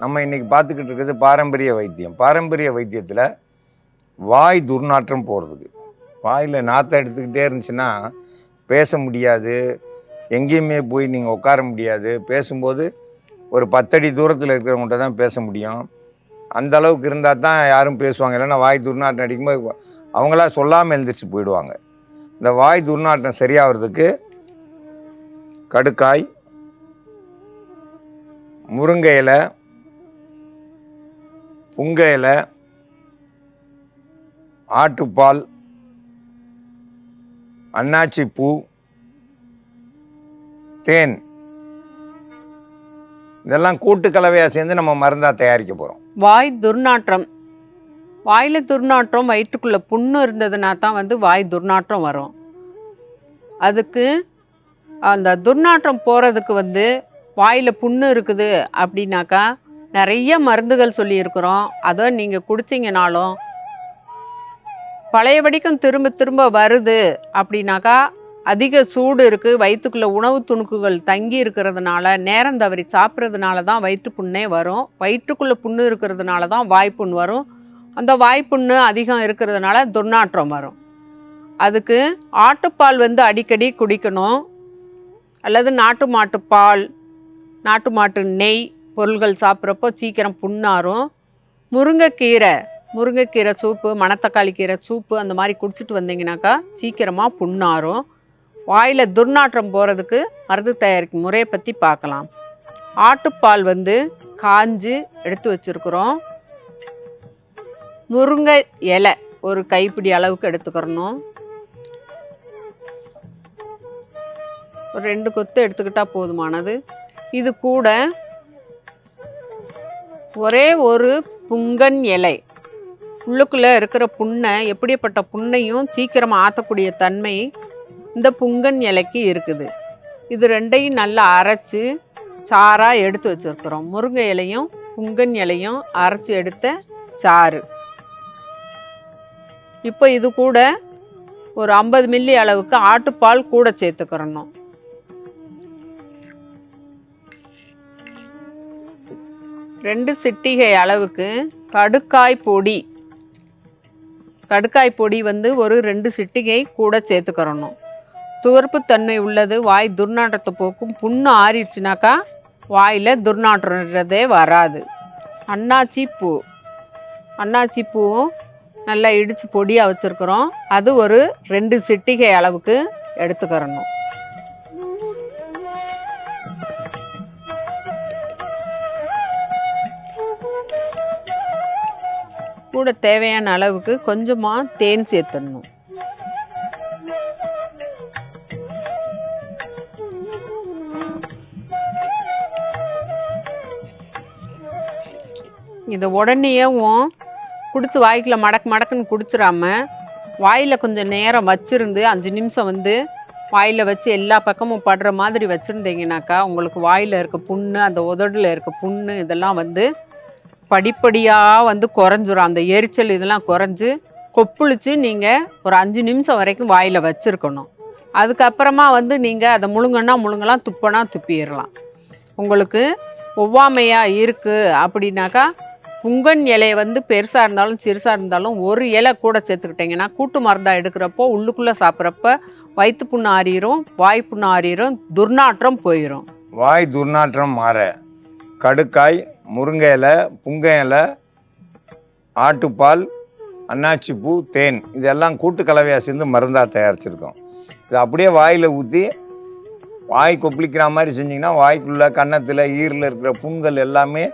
நம்ம இன்றைக்கி பார்த்துக்கிட்டு இருக்கிறது பாரம்பரிய வைத்தியம். பாரம்பரிய வைத்தியத்தில் வாய் துர்நாற்றம் போகிறதுக்கு வாயில் நாற்றம் எடுத்துக்கிட்டே இருந்துச்சுன்னா பேச முடியாது. எங்கேயுமே போய் நீங்கள் உட்கார முடியாது. பேசும்போது ஒரு பத்தடி தூரத்தில் இருக்கிறவங்கள்ட்ட தான் பேச முடியும். அந்த அளவுக்கு இருந்தால் தான் யாரும் பேசுவாங்க. இல்லைன்னா வாய் துர்நாற்றம் அடிக்கும்போது அவங்களா சொல்லாமல் எழுந்திரிச்சு போயிடுவாங்க. இந்த வாய் துர்நாற்றம் சரியாகிறதுக்கு கடுக்காய் முருங்கை இலை புங்க இலை ஆட்டுப்பால் அன்னாச்சி பூ தேன் இதெல்லாம் கூட்டு கலவையாக சேர்ந்து நம்ம மருந்தாக தயாரிக்க போகிறோம் வாய் துர்நாற்றம். வாயில் துர்நாற்றம் வயிற்றுக்குள்ளே புண்ணு இருந்ததுனா தான் வந்து வாய் துர்நாற்றம் வரும். அதுக்கு அந்த துர்நாற்றம் போகிறதுக்கு வந்து வாயில் புண்ணு இருக்குது அப்படின்னாக்கா நிறைய மருந்துகள் சொல்லியிருக்கிறோம். அதை நீங்கள் குடிச்சிங்கனாலும் பழையபடிக்கும் திரும்ப திரும்ப வருது அப்படின்னாக்கா அதிக சூடு இருக்குது வயிற்றுக்குள்ளே உணவு துணுக்குகள் தங்கி இருக்கிறதுனால நேரம் தவறி சாப்பிட்றதுனால தான் வயிற்று புண்ணே வரும். வயிற்றுக்குள்ளே புண்ணு இருக்கிறதுனால தான் வாய்ப்புண் வரும். அந்த வாய்ப்புண்ணு அதிகம் இருக்கிறதுனால துர்நாற்றம் வரும். அதுக்கு ஆட்டுப்பால் வந்து அடிக்கடி குடிக்கணும். அல்லது நாட்டு மாட்டு பால் நாட்டு மாட்டு நெய் பொருள்கள் சாப்பிட்றப்போ சீக்கிரம் புண்ணாரும். முருங்கைக்கீரை முருங்கைக்கீரை சூப்பு மணத்தக்காளி கீரை சூப்பு அந்த மாதிரி குடிச்சிட்டு வந்தீங்கன்னாக்கா சீக்கிரமாக புண்ணாரும். வாயில் துர்நாற்றம் போகிறதுக்கு மருந்து தயாரிக்கும் முறையை பற்றி பார்க்கலாம். ஆட்டுப்பால் வந்து காஞ்சு எடுத்து வச்சுருக்குறோம். முருங்கை இலை ஒரு கைப்பிடி அளவுக்கு எடுத்துக்கிறணும். ஒரு ரெண்டு கொத்து எடுத்துக்கிட்டால் போதுமானது. இது கூட ஒரே ஒரு புங்கன் இலை. உள்ளுக்குள்ளே இருக்கிற புண்ணை எப்படிப்பட்ட புண்ணையும் சீக்கிரமாக ஆற்றக்கூடிய தன்மை இந்த புங்கன் இலைக்கு இருக்குது. இது ரெண்டையும் நல்லா அரைச்சி சாராக எடுத்து வச்சுருக்குறோம். முருங்கை இலையும் புங்கன் இலையும் அரைச்சி எடுத்த சாறு. இப்போ இது கூட ஒரு ஐம்பது மில்லி அளவுக்கு ஆட்டுப்பால் கூட சேர்த்துக்கிறணும். ரெண்டு சிட்டிகை அளவுக்கு கடுக்காய் பொடி. கடுக்காய் பொடி வந்து ஒரு ரெண்டு சிட்டிகை கூட சேர்த்துக்கிறணும். துவர்ப்புத்தன்மை உள்ளது வாய் துர்நாற்றத்தை போக்கும். புண்ணு ஆறிடுச்சுனாக்கா வாயில் துர்நாற்றதே வராது. அன்னாச்சி பூ. அன்னாச்சி பூவும் நல்லா இடித்து பொடியாக வச்சுருக்குறோம். அது ஒரு ரெண்டு சிட்டிகை அளவுக்கு எடுத்துக்கிறணும். கூட தேவையான அளவுக்கு கொஞ்சமாக தேன் சேர்த்துடணும். இதை உடனேவும் குடித்து வாய்க்கில் மடக்கு மடக்குன்னு குடிச்சிடாம வாயில் கொஞ்சம் நேரம் வச்சுருந்து அஞ்சு நிமிஷம் வந்து வாயில் வச்சு எல்லா பக்கமும் படுற மாதிரி வச்சுருந்தீங்கனாக்கா உங்களுக்கு வாயில் இருக்க புண்ணு அந்த உதடில் இருக்க புண்ணு இதெல்லாம் வந்து படிப்படியாக வந்து குறைஞ்சிரும். அந்த எரிச்சல் இதெல்லாம் குறைஞ்சி கொப்புளிச்சு நீங்கள் ஒரு அஞ்சு நிமிஷம் வரைக்கும் வாயில் வச்சுருக்கணும். அதுக்கப்புறமா வந்து நீங்கள் அதை முழுங்கன்னா முழுங்கலாம் துப்பனா துப்பிடலாம். உங்களுக்கு ஒவ்வாமையாக இருக்குது அப்படின்னாக்கா புங்கன் இலையை வந்து பெருசாக இருந்தாலும் சிறுசாக இருந்தாலும் ஒரு இலை கூட சேர்த்துக்கிட்டிங்கன்னா கூட்டு மருந்தாக எடுக்கிறப்போ உள்ளுக்குள்ளே சாப்பிட்றப்ப வயிற்று புண்ணு ஆறிடும் வாய் புண்ணு ஆறிரும் துர்நாற்றம் போயிடும் வாய் துர்நாற்றம் மாற. கடுக்காய் முருங்கை இலை புங்கை இலை ஆட்டுப்பால் அன்னாச்சி பூ தேன் இதெல்லாம் கூட்டு கலவையாக சேர்ந்து மருந்தாக தயாரிச்சிருக்கோம். இது அப்படியே வாயில் ஊற்றி வாய் கொப்பளிக்கிற மாதிரி செஞ்சிங்கன்னா வாய்க்குள்ளே கன்னத்தில் ஈரில் இருக்கிற புண்கள் எல்லாமே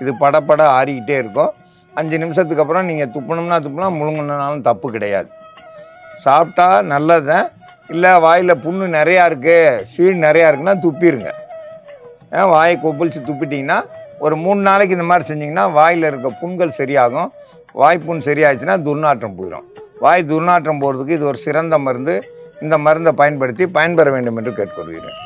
இது படப்பட ஆறிக்கிட்டே இருக்கும். அஞ்சு நிமிஷத்துக்கு அப்புறம் நீங்கள் துப்பணும்னா துப்பலாம் முழுங்கினாலும் தப்பு கிடையாது. சாப்பிட்டா நல்லது. இல்லை வாயில் புண்ணு நிறையா இருக்குது சீழ் நிறையா இருக்குன்னா துப்பிடுங்க ஏன் வாயை கொப்பளிச்சு துப்பிட்டிங்கன்னா ஒரு மூணு நாளைக்கு இந்த மாதிரி செஞ்சிங்கன்னா வாயில் இருக்க புண்கள் சரியாகும். வாய்ப்புண் சரியாயிடுச்சுன்னா துர்நாற்றம் போயிடும் வாய் துர்நாற்றம் போகிறதுக்கு இது ஒரு சிறந்த மருந்து. இந்த மருந்தை பயன்படுத்தி பயன்பெற வேண்டும் என்று கேட்டுக்கொள்கிறேன்.